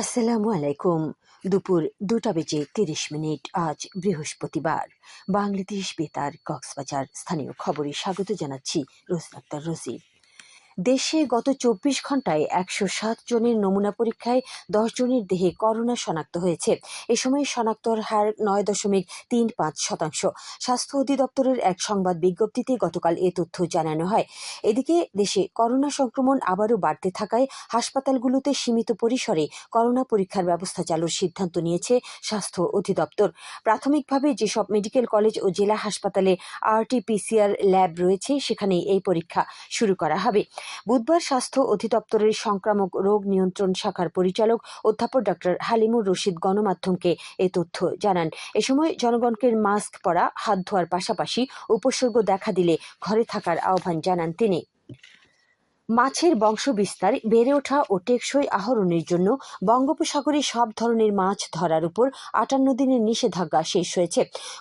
আসসালামু আলাইকুম। দুপুর দুটা বেজে তিরিশ মিনিট, আজ বৃহস্পতিবার। বাংলাদেশ বেতার, কক্সবাজার। স্থানীয় খবরে স্বাগত জানাচ্ছি রোজনাক্তার রোজি দেশে গত চব্বিশ ঘন্টায় একশো সাত জনের নমুনা পরীক্ষায় দশ জনের দেহে করোনা শনাক্ত হয়েছে। এ সময় শনাক্তর হার নয় দশমিক তিন পাঁচ শতাংশ। স্বাস্থ্য অধিদপ্তরের এক সংবাদ বিজ্ঞপ্তিতে গতকাল এ তথ্য জানানো হয়। এদিকে দেশে করোনা সংক্রমণ আবারও বাড়তে থাকায় হাসপাতালগুলোতে সীমিত পরিসরে করোনা পরীক্ষার ব্যবস্থা চালুর সিদ্ধান্ত নিয়েছে স্বাস্থ্য অধিদপ্তর। প্রাথমিকভাবে যেসব মেডিকেল কলেজ ও জেলা হাসপাতালে আরটিপিসিআর ল্যাব রয়েছে সেখানে এই পরীক্ষা শুরু করা হবে। বুধবার স্বাস্থ্য অধিদপ্তরের সংক্রামক রোগ নিয়ন্ত্রণ শাখার পরিচালক অধ্যাপক ডক্টর হালিমুর রশিদ গণমাধ্যমকে এ তথ্য জানান। এ সময় জনগণকে মাস্ক পরা, হাত ধোয়ার পাশাপাশি উপসর্গ দেখা দিলে ঘরে থাকার আহ্বান জানান তিনি। মাছের বংশবিস্তার বেড়ে ওঠা ও টেকসই আহরণের জন্য বঙ্গোপসাগরে সব ধরনের মাছ ধরার উপর আটান্ন দিনের নিষেধাজ্ঞা শেষ হয়েছে।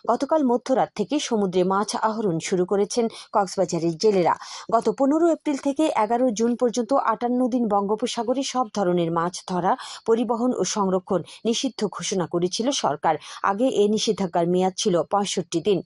গতকাল মধ্যরাত থেকে সমুদ্রে মাছ আহরণ শুরু করেছেন কক্সবাজারের জেলেরা। গত পনেরো এপ্রিল থেকে এগারো জুন পর্যন্ত আটান্ন দিন বঙ্গোপসাগরে সব ধরনের মাছ ধরা, পরিবহন ও সংরক্ষণ নিষিদ্ধ ঘোষণা করেছিল সরকার। আগে এ নিষেধাজ্ঞার মেয়াদ ছিল পঁয়ষট্টি দিন।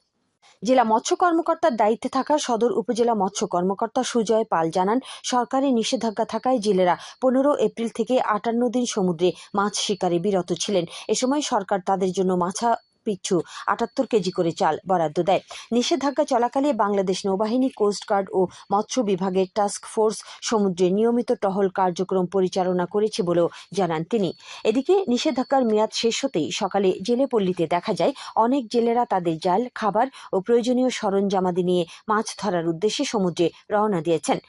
জেলা মৎস্য কর্মকর্তার দায়িত্বে থাকা সদর উপজেলা মৎস্য কর্মকর্তা সুজয় পাল জানান, সরকারি নিষেধাজ্ঞা থাকায় জেলেরা পনেরো এপ্রিল থেকে আটান্ন দিন সমুদ্রে মাছ শিকারে বিরত ছিলেন। এ সময় সরকার তাদের জন্য মাছা পিছু আটাত্তর কেজি করে চাল বরাদ্দ দেয়। নিষেধাজ্ঞা চলাকালে বাংলাদেশ নৌবাহিনী কোস্টগার্ড ও মৎস্য বিভাগের টাস্ক ফোর্স সমুদ্রে নিয়মিত টহল কার্যক্রম পরিচালনা করেছে বলেও জানান তিনি। এদিকে নিষেধাজ্ঞার মেয়াদ শেষ হতেই সকালে জেলে পল্লীতে দেখা যায়, অনেক জেলেরা তাদের জাল, খাবার ও প্রয়োজনীয় সরঞ্জামাদি নিয়ে মাছ ধরার উদ্দেশ্যে সমুদ্রে রওনা দিয়েছেন।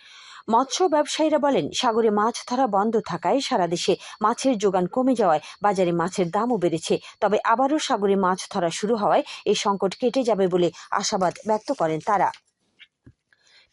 মৎস্য ব্যবসায়ীরা বলেন, সাগরে মাছ ধরা বন্ধ থাকায় সারা দেশে মাছের যোগান কমে যাওয়ায় বাজারে মাছের দামও বেড়েছে। তবে আবারও সাগরে মাছ ধরা শুরু হওয়ায় এই সংকট কেটে যাবে বলে আশাবাদ ব্যক্ত করেন তারা।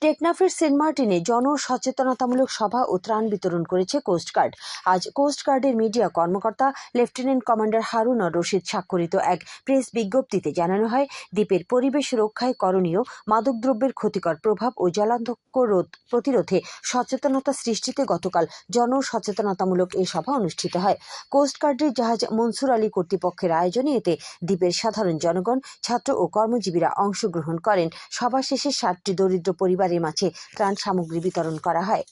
টেকনাফের সেন্ট মার্টিনে জন সচেতনতামূলক সভা ও ত্রাণ বিতরণ করেছে কোস্টগার্ড আজ কোস্টগার্ডের মিডিয়া কর্মকর্তা লেফটেন্যান্ট কমান্ডার হারুন রশিদ স্বাক্ষরিত এক প্রেস বিজ্ঞপ্তিতে জানানো হয়, দ্বীপের পরিবেশ রক্ষায় করণীয় মাদকদ্রব্যের ক্ষতিকর প্রভাব ও জলান্ধক্য রোধ প্রতিরোধে সচেতনতা সৃষ্টিতে গতকাল জন সচেতনতামূলক এই সভা অনুষ্ঠিত হয়। কোস্টগার্ডের জাহাজ মনসুর আলী কর্তৃপক্ষের আয়োজনে এতে দ্বীপের সাধারণ জনগণ, ছাত্র ও কর্মজীবীরা অংশগ্রহণ করেন। সভা শেষে সাতটি দরিদ্র পরিবার পরিবারের মাঝে ত্রাণ সামগ্রী বিতরণ করা হয়।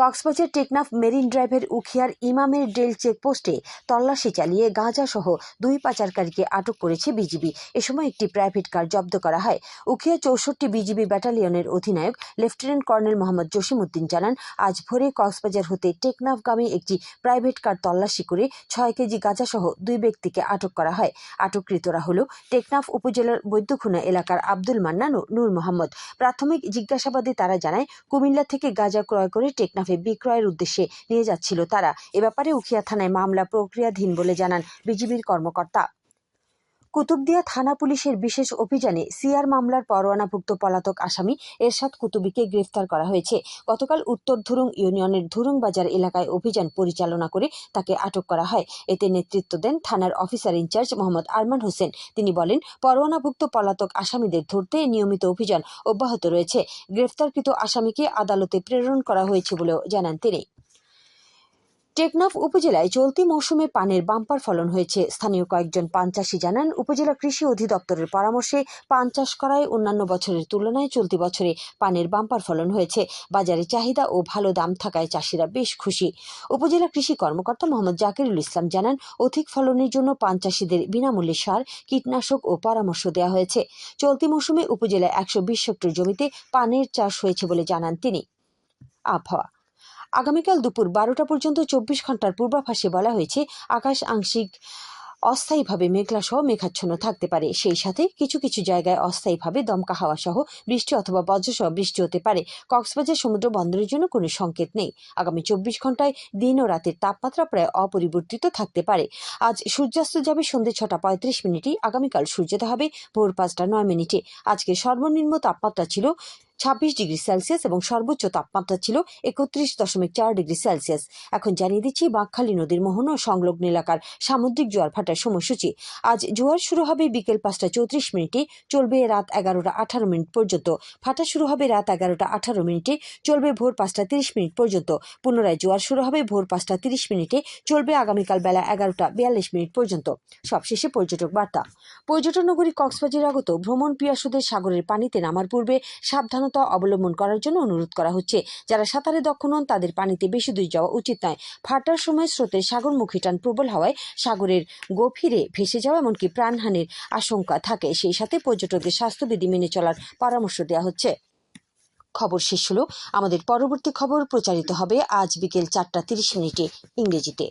কক্সবাজার টেকনাফ মেরিন ড্রাইভের উখিয়ার ইমামের ডেল চেকপোস্টে তল্লাশি চালিয়ে গাঁজা সহ দুই পাচারকারীকে আটক করেছে বিজিবি। এ সময় একটি প্রাইভেট কার জব্দ করা হয়। উখিয়া চৌষট্টি বিজিবি ব্যাটালিয়নের অধিনায়ক, লেফটেন্যান্ট কর্নেল মোহাম্মদ জসিমউদ্দিন জানান, আজ ভোরে কক্সবাজার হতে টেকনাফগামী একটি প্রাইভেট কার তল্লাশি করে ছয় কেজি গাঁজা সহ দুই ব্যক্তিকে আটক করা হয়। আটককৃতরা হল টেকনাফ উপজেলার বৈদ্যখুনা এলাকার আব্দুল মান্নান ও নূর মোহাম্মদ। প্রাথমিক জিজ্ঞাসাবাদে তারা জানায়, কুমিল্লা থেকে গাঁজা ক্রয় করে টেকনাফ টেকনাফে বিক্রয়ের উদ্দেশ্যে নিয়ে যাচ্ছিল তারা। এ ব্যাপারে উখিয়া থানায় মামলা প্রক্রিয়াধীন বলে জানান বিজিবির কর্মকর্তা। কুতুবদিয়া থানা পুলিশের বিশেষ অভিযানে সিআর মামলার পরোয়ানাভুক্ত পলাতক আসামি এরশাদ কুতুবিকে গ্রেফতার করা হয়েছে। গতকাল উত্তর ধুরুং ইউনিয়নের ধুরুং বাজার এলাকায় অভিযান পরিচালনা করে তাকে আটক করা হয়। এতে নেতৃত্ব দেন থানার officer in charge Mohammad Arman Hossain. তিনি বলেন, পরোয়ানাভুক্ত পলাতক আসামিদের ধরতে নিয়মিত অভিযান অব্যাহত রয়েছে। গ্রেফতারকৃত আসামিকে আদালতে প্রেরণ করা হয়েছে বলেও জানান তিনি। টেকনাফ উপজেলায় চলতি মৌসুমে পানের বাম্পার ফলন হয়েছে। স্থানীয় কয়েকজন পান চাষী জানান, উপজেলা কৃষি অধিদপ্তরের পরামর্শে পান চাষ করায় অন্যান্য বছরের তুলনায় চলতি বছরে পানের বাম্পার ফলন হয়েছে। বাজারে চাহিদা ও ভালো দাম থাকায় চাষিরা বেশ খুশি। উপজেলা কৃষি কর্মকর্তা মোহাম্মদ জাকিরুল ইসলাম জানান, অধিক ফলনের জন্য পান চাষিদের বিনামূল্যে সার, কীটনাশক ও পরামর্শ দেওয়া হয়েছে। চলতি মৌসুমে উপজেলায় একশো বিশ হেক্টর জমিতে পানের চাষ হয়েছে বলে জানান তিনি। আবহাওয়া। আগামীকাল দুপুর বারোটা পর্যন্ত চব্বিশ ঘণ্টার পূর্বাভাসে বলা হয়েছে, আকাশ আংশিক অস্থায়ীভাবে মেঘলা সহ মেঘাচ্ছন্ন থাকতে পারে। সেই সাথে কিছু কিছু জায়গায় অস্থায়ীভাবে দমকা হাওয়া সহ বৃষ্টি অথবা বজ্রসহ বৃষ্টি হতে পারে। কক্সবাজার সমুদ্র বন্দরের জন্য কোনো সংকেত নেই। আগামী চব্বিশ ঘন্টায় দিন ও রাতের তাপমাত্রা প্রায় অপরিবর্তিত থাকতে পারে। আজ সূর্যাস্ত যাবে সন্ধ্যে ছটা পঁয়ত্রিশ মিনিটে। আগামীকাল সূর্যোদয় হবে ভোর পাঁচটা নয় মিনিটে। আজকে সর্বনিম্ন তাপমাত্রা ছিল ছাব্বিশ ডিগ্রি সেলসিয়াস এবং সর্বোচ্চ তাপমাত্রা ছিল একত্রিশ দশমিক চার ডিগ্রি সেলসিয়াস। এখন জানিয়ে দিচ্ছি, বাঁকখালী নদীর মোহন ও সংলগ্ন এলাকার সামুদ্রিক জোয়ার ভাটার সময়সূচি। আজ জোয়ার শুরু হবে বিকেল পাঁচটা চৌত্রিশ মিনিটে, চলবে রাত এগারোটা আঠারো মিনিট পর্যন্ত। ভাটা শুরু হবে রাত এগারোটা আঠারো মিনিটে, চলবে ভোর পাঁচটা তিরিশ মিনিট পর্যন্ত। পুনরায় জোয়ার শুরু হবে ভোর পাঁচটা তিরিশ মিনিটে, চলবে আগামীকাল বেলা এগারোটা বিয়াল্লিশ মিনিট পর্যন্ত। সবশেষে পর্যটক বার্তা। পর্যটন নগরী কক্সবাজার আগত ভ্রমণ পিয়াসুদের সাগরের পানিতে নামার পূর্বে সাবধানতা অবলম্বন করার জন্য অনুরোধ করা হচ্ছে। যারা সাঁতারে দক্ষ নন, তাদের পানিতে বেশি দূর যাওয়া উচিত নয়। ভাটার সময় স্রোতের সাগরমুখী টান প্রবল হওয়ায় সাগরের গভীরে ভেসে যাওয়া এমনকি প্রাণহানির আশঙ্কা থাকে। সেই সাথে পর্যটকদের স্বাস্থ্যবিধি মেনে চলার পরামর্শ দেওয়া হচ্ছে। খবর শেষ হলো। আমাদের পরবর্তী খবর প্রচারিত হবে আজ বিকেল চারটা তিরিশ মিনিটে ইংরেজিতে।